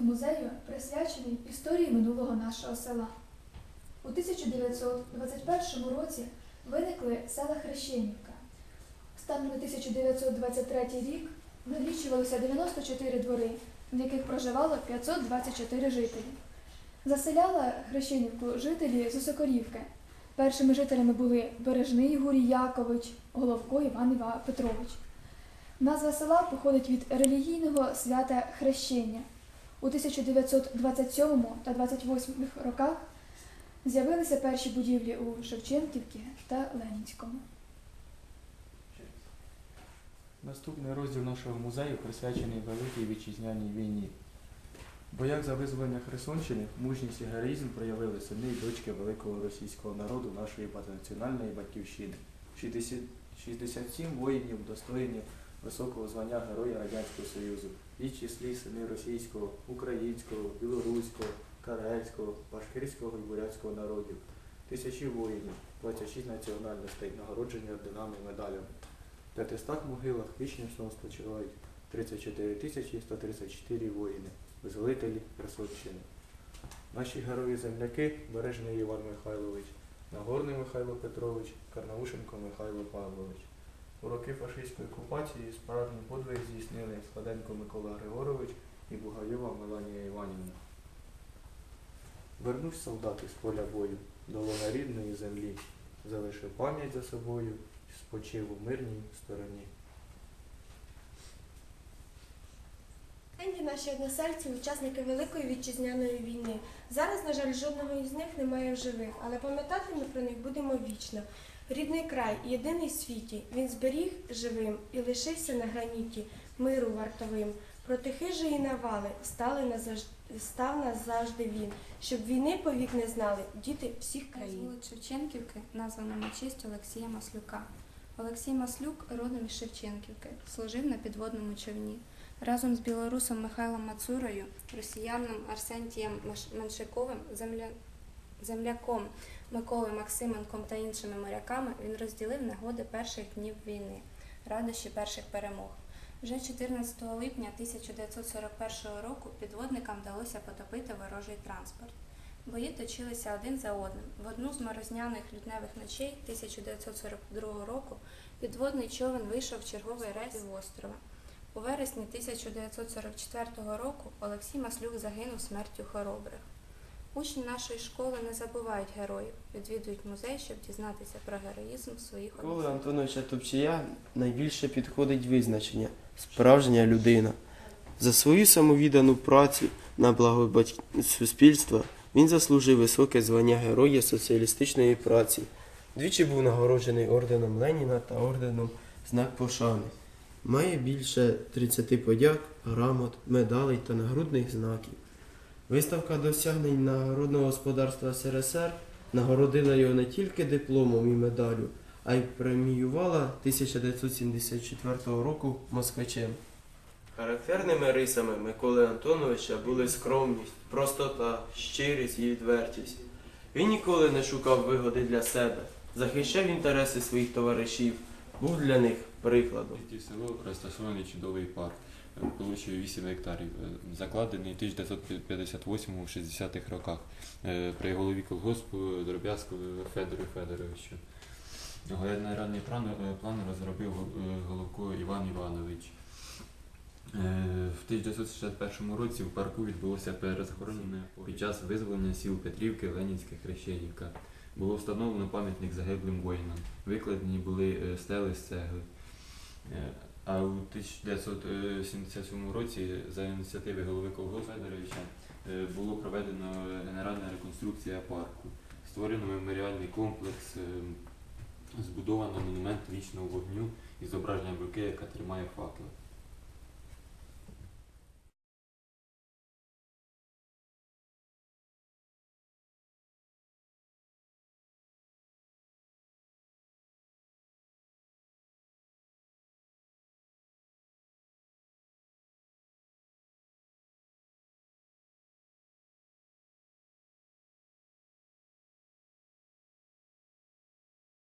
музею присвячений історії минулого нашого села. У 1921 році виникли села Хрещенівка. Станом на 1923 рік налічувалося 94 двори, в яких проживало 524 жителі. Заселяла Хрещенівку жителі з Осокорівки. Першими жителями були Бережний Гурій Якович, Головко Іван Іва Петрович. Назва села походить від релігійного свята Хрещення. У 1927 та 28 роках з'явилися перші будівлі у Шевченківці та Ленінському. Наступний розділ нашого музею присвячений Великій Вітчизняній війні. В боях за визволення Херсонщини мужність і героїзм проявили сини і дочки великого російського народу нашої багатонаціональної батьківщини. 60 67 воїнів удостоєні високого звання Героя Радянського Союзу, в числі сини російського, українського, білоруського, карельського, башкирського і бурятського народів, тисячі воїнів, 26 національностей, нагороджені орденами і медалями. В 500 могилах вічним сном спочивають 34 тисячі 134 воїни, визволителі Херсонщини. Наші герої-земляки Бережний Іван Михайлович, Нагорний Михайло Петрович, Карнаушенко Михайло Павлович. У роки фашистської окупації справжній подвиг здійснили Складенко Микола Григорович і Бугайова Меланія Іванівна. Вернусь солдати з поля бою до лона рідної землі, залишив пам'ять за собою, спочив у мирній стороні. Енді наші односельці учасники Великої вітчизняної війни. Зараз, на жаль, жодного із них немає в живих, але пам'ятати ми про них будемо вічно. Рідний край, єдиний в світі, він зберіг живим і лишився на граніті, миру вартовим. Проти хижої навали стали назавжди, став назавжди він, щоб війни повік не знали діти всіх країн. вулиць Шевченківки названо на честь Олексія Маслюка. Олексій Маслюк родом із Шевченківки, служив на підводному човні. Разом з білорусом Михайлом Мацурою, росіянином Арсентієм Меншиковим, земля... земляком Миколою Максименком та іншими моряками він розділив нагоди перших днів війни, радощі перших перемог. Вже 14 липня 1941 року підводникам вдалося потопити ворожий транспорт. Бої точилися один за одним. В одну з морозняних лютневих ночей 1942 року підводний човен вийшов в черговий рейс в острова. У вересні 1944 року Олексій Маслюк загинув смертю хоробрих. Учні нашої школи не забувають героїв, відвідують музей, щоб дізнатися про героїзм своїх Миколи односельців. Антоновича Топчія найбільше підходить визначення справжня людина. За свою самовіддану працю на благо батьк- суспільства він заслужив високе звання Героя соціалістичної праці. Двічі був нагороджений орденом Леніна та орденом Знак Пошани. Має більше 30 подяк, грамот, медалей та нагрудних знаків. Виставка досягнень народного господарства СРСР нагородила його не тільки дипломом і медаллю, а й преміювала 1974 року москвичем. Характерними рисами Миколи Антоновича були скромність, простота, щирість і відвертість. Він ніколи не шукав вигоди для себе, захищав інтереси своїх товаришів, був для них прикладом. Ті село розташований чудовий парк площею 8 гектарів, е, закладений у 1958-60-х роках е, при голові колгоспу Дроб'язкову Федору Федоровичу. Генеральний е, план розробив Головко Іван Іванович. В 1961 році в парку відбулося перезахоронення під час визволення сіл Петрівки, Ленінська, Хрещенівка. Було встановлено пам'ятник загиблим воїнам. Викладені були стели з цегли. А у 1977 році за ініціативи голови колгоспу Федоровича е, було проведено генеральна реконструкція парку. Створено меморіальний комплекс, е, збудовано монумент вічного вогню із зображенням руки, яка тримає факел.